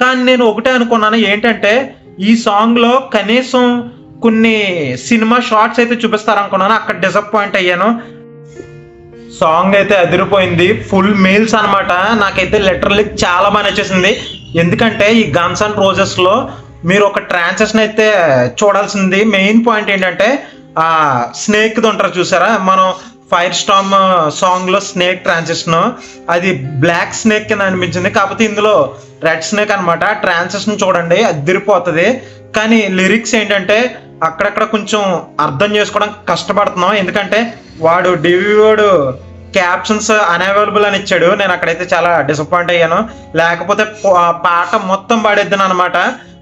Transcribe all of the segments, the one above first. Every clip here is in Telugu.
కానీ నేను ఒకటే అనుకున్నాను ఏంటంటే ఈ సాంగ్లో కనీసం కొన్ని సినిమా షార్ట్స్ అయితే చూపిస్తారనుకున్నాను అక్కడ డిసప్పాయింట్ అయ్యాను. సాంగ్ అయితే అదిరిపోయింది ఫుల్ మీల్స్ అన్నమాట. నాకైతే లిటరల్లీ చాలా బాగా నచ్చేసింది. ఎందుకంటే ఈ గన్స్ అండ్ రోజెస్లో మీరు ఒక ట్రాన్సాక్షన్ అయితే చూడాల్సింది. మెయిన్ పాయింట్ ఏంటంటే స్నేక్ది ఉంటారు చూసారా? మనం ఫైర్ స్టామ్ సాంగ్లో స్నేక్ ట్రాన్సిషన్ అది బ్లాక్ స్నేక్ కింద అనిపించింది. కాకపోతే ఇందులో రెడ్ స్నేక్ అనమాట ట్రాన్సిషన్ చూడండి అదిరిపోతుంది. కానీ లిరిక్స్ ఏంటంటే అక్కడక్కడ కొంచెం అర్థం చేసుకోవడం కష్టపడుతున్నాం. ఎందుకంటే వాడు డివివాడు క్యాప్షన్స్ అన్అవైలబుల్ అని ఇచ్చాడు. నేను అక్కడైతే చాలా డిసప్పాయింట్ అయ్యాను. లేకపోతే పాట మొత్తం పాడేద్దాను అనమాట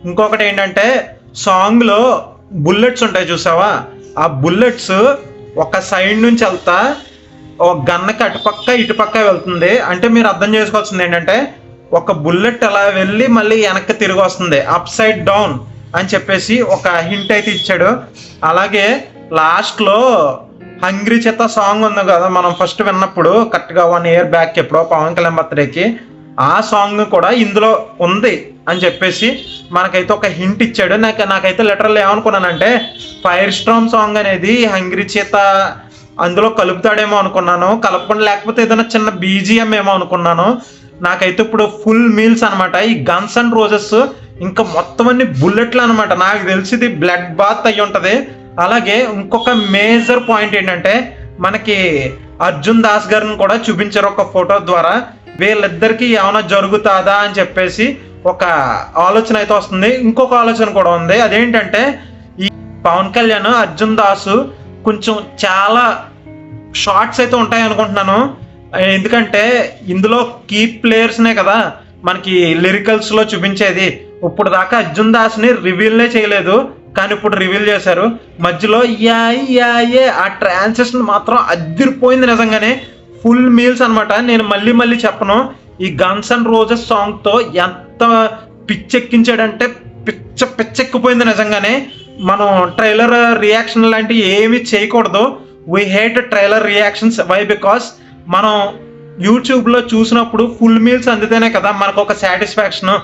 ఇంకొకటి ఏంటంటే సాంగ్లో బుల్లెట్స్ ఉంటాయి చూసావా? ఆ బుల్లెట్స్ ఒక సైడ్ నుంచి వెళ్తా ఒక గన్నకి అటుపక్క ఇటుపక్క వెళ్తుంది. అంటే మీరు అర్థం చేసుకోవాల్సింది ఏంటంటే ఒక బుల్లెట్ అలా వెళ్ళి మళ్ళీ వెనక్కి తిరిగి వస్తుంది. అప్ సైడ్ డౌన్ అని చెప్పేసి ఒక హింట్ అయితే ఇచ్చాడు. అలాగే లాస్ట్లో హంగ్రీ చేత సాంగ్ ఉంది కదా మనం ఫస్ట్ విన్నప్పుడు కరెక్ట్గా వన్ ఇయర్ బ్యాక్ ఎప్పుడో పవన్ కళ్యాణ్ బర్త్డేకి ఆ సాంగ్ కూడా ఇందులో ఉంది. అని చెప్పేసి మనకైతే ఒక హింట్ ఇచ్చాడు. నాకు నాకైతే లెటర్లు ఏమనుకున్నానంటే ఫైర్ స్ట్రామ్ సాంగ్ అనేది హంగ్రీ చేత అందులో కలుపుతాడేమో అనుకున్నాను. కలపకుండా లేకపోతే ఏదైనా చిన్న బీజిఎం ఏమో అనుకున్నాను. నాకైతే ఇప్పుడు ఫుల్ మీల్స్ అనమాట ఈ గన్స్ అండ్ రోజెస్ ఇంకా మొత్తం అన్ని బుల్లెట్లు అనమాట నాకు తెలిసింది బ్లడ్ బాత్ అయి ఉంటుంది. అలాగే ఇంకొక మేజర్ పాయింట్ ఏంటంటే మనకి అర్జున్ దాస్ గారిని కూడా చూపించారు ఒక ఫోటో ద్వారా. వీళ్ళిద్దరికి ఏమైనా జరుగుతుందా అని చెప్పేసి ఒక ఆలోచన అయితే వస్తుంది. ఇంకొక ఆలోచన కూడా ఉంది. అదేంటంటే ఈ పవన్ కళ్యాణ్ అర్జున్ దాసు కొంచెం చాలా షార్ట్స్ అయితే ఉంటాయి అనుకుంటున్నాను. ఎందుకంటే ఇందులో కీ ప్లేయర్స్నే కదా మనకి లిరికల్స్లో చూపించేది. ఇప్పుడు దాకా అర్జున్ దాస్ని రివీల్నే చేయలేదు. కానీ ఇప్పుడు రివీల్ చేశారు. మధ్యలో యా యా ఏ ఆ ట్రాన్సాక్షన్ మాత్రం అదిరిపోయింది నిజంగానే. ఫుల్ మీల్స్ అన్నమాట. నేను మళ్ళీ మళ్ళీ చెప్పను. ఈ గన్స్ అండ్ రోజెస్ సాంగ్తో ఎంత పిచ్చెక్కించాడంటే పిచ్చ పిచ్చెక్కిపోయింది నిజంగానే. మనం ట్రైలర్ రియాక్షన్ లాంటివి ఏమీ చేయకూడదు. We hate trailer reactions why because మనం యూట్యూబ్లో చూసినప్పుడు ఫుల్ మీల్స్ అందితేనే కదా మనకు ఒక సాటిస్ఫాక్షన్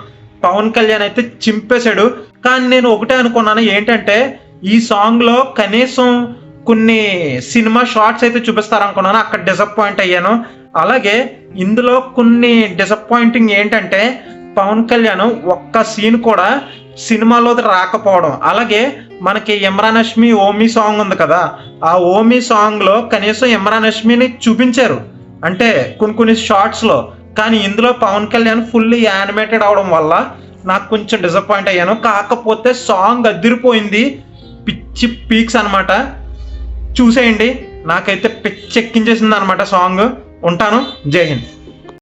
పవన్ కళ్యాణ్ అయితే చింపేశాడు. కానీ నేను ఒకటే అనుకున్నాను ఏంటంటే ఈ సాంగ్లో కనీసం కొన్ని సినిమా షార్ట్స్ అయితే చూపిస్తారనుకున్నాను. అక్కడ డిసప్పాయింట్ అయ్యాను. అలాగే ఇందులో కొన్ని డిసప్పాయింటింగ్ ఏంటంటే పవన్ కళ్యాణ్ ఒక్క సీన్ కూడా సినిమాలో రాకపోవడం. అలాగే మనకి ఇమ్రాన్ హష్మి ఓమి సాంగ్ ఉంది కదా ఆ ఓమి సాంగ్లో కనీసం ఇమ్రాన్ హష్మిని చూపించారు. అంటే కొన్ని కొన్ని షార్ట్స్లో కానీ ఇందులో పవన్ కళ్యాణ్ ఫుల్లీ యానిమేటెడ్ అవడం వల్ల నాకు కొంచెం డిసప్పాయింట్ అయ్యాను. కాకపోతే సాంగ్ అదిరిపోయింది. పిచ్చి పీక్స్ అనమాట చూసేయండి. నాకైతే పిచ్చెక్కించేసింది అనమాట సాంగ్ ఉంటాను. జై హింద్.